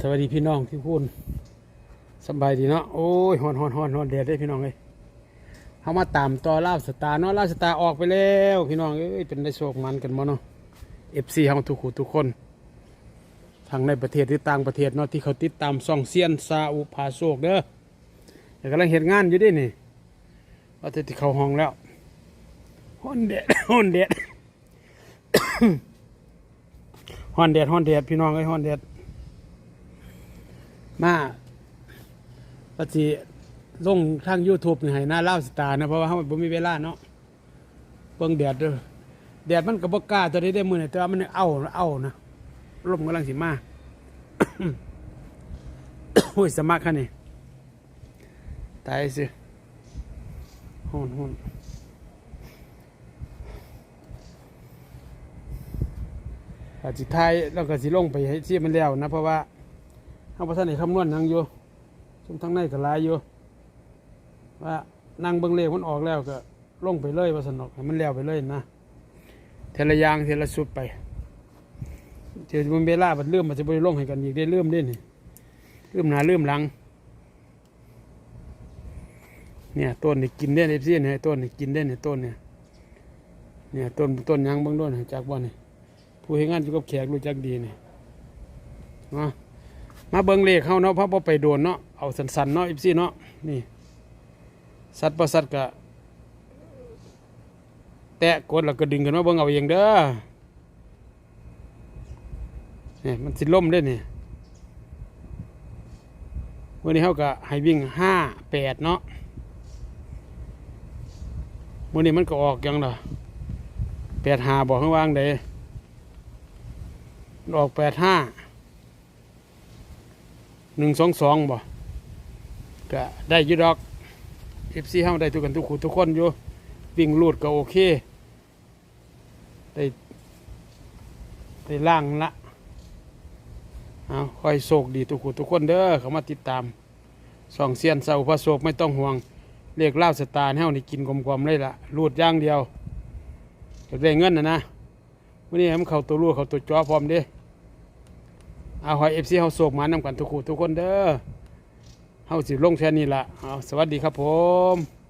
สวัสดีพี่น้องที่พูนสบายดีเนาะโอ้ยฮอนฮอนฮอนฮอนแดดได้พี่น้องเลยเขามาตามต่อลาบสตาเนาะลาบสตาออกไปแล้ว พี่น้องเอ้ยเป็นได้โชคมันกันมั้เนาะเอฟซีเขาทุกคู่ทุกคนทั้งในประเทศหรือต่างประเทศเนาะที่เขาติดตามซองเซียนซาอุพาโชคเด้อแต่กำลังเห็นงานอยู่เดินี่ว่าจะที่เขาห้องแล้วฮอนแดดฮอนแดดฮอนแดดฮอนแดดพี่น้องเอ้ยฮอนแดด มา ปฏิลงทาง YouTube นี่ให้หน้าเล่าสตาร์นะเพราะว่าเฮาบ่มีเวลาเนาะเบิ่งแดดเด้อแดดมันก็บ่กล้าตัวนี้ได้มื้อนี่แต่ว่ามันเอาเอานะลมกำลังสิมาโอ้ยสมัครคันนี่ตายสิฮ้อนฮ้อนอาจสิทายแล้วก็สิลงไปให้ที่มันแล้วนะ เพราะว่าเอาประทานในคำนวณนังอยู่ ชุมทั้งในก็หลายอยู่ว่านั่งเบิ่งเลขมันออกแล้วก็ลงไปเลยว่าสนอกให้มันแล้วไปเลยนะเทละยางเทละสุดไปเดี๋ยวมันเวลามันเริ่มมันจะไปลงให้กันอีกได้เริ่มเด้นี่เริ่มหนาเริ่มหลัง เนี่ยต้นนี่กินได้เอฟซีเนี่ยต้นนี่กินได้เนี่ยต้นเนี่ยเนี่ยต้นต้นยังบางต้นจากบ่นี่ผู้ให้งานอยู่กับแขกรู้จักดีเนี่ยนาะ มาเบิ่งเลขเขาเนาะเพราะบ่ไปโดนเนาะเอาสันๆเนาะอีซี่เนาะนี่สัตว์ประสัตว์กะแตะกดแล้วก็ดึงกันมาเบิ่งเอาเองเด้อนี่มันสิล่มเด้นี่วันนี้เขาก็ให้วิ่งห้าแปดเนาะวันนี้มันก็ออกยังล่ะแปดห้าบอกข้างว่างเด้ออกแปดห้า หนึ่งสองสองบ่ก็ได้ยุดอกเอฟซีเฮาได้ทุกกันทุกคู่ทุกคนอยู่วิ่งลูดก็โอเค ได้ได้ล่างละเอาคอยโศกดีทุกคู่ทุกคนเด้อเขามาติดตามสองเสียนเสาพระโศกไม่ต้องห่วงเรียกเล่าสตาร์เฮานี่กินกลมๆเลยล่ะลูดย่างเดียวจะได้เงินนะนะวันนี้ให้มันเขาตัวลูดเขาตัวจอพร้อมเด้ เอาหอยเอฟซีเฮาโศกมานำกันทุกคู่ทุกคนเด้อเฮาสิลงแค่นี้ละเอาสวัสดีครับผม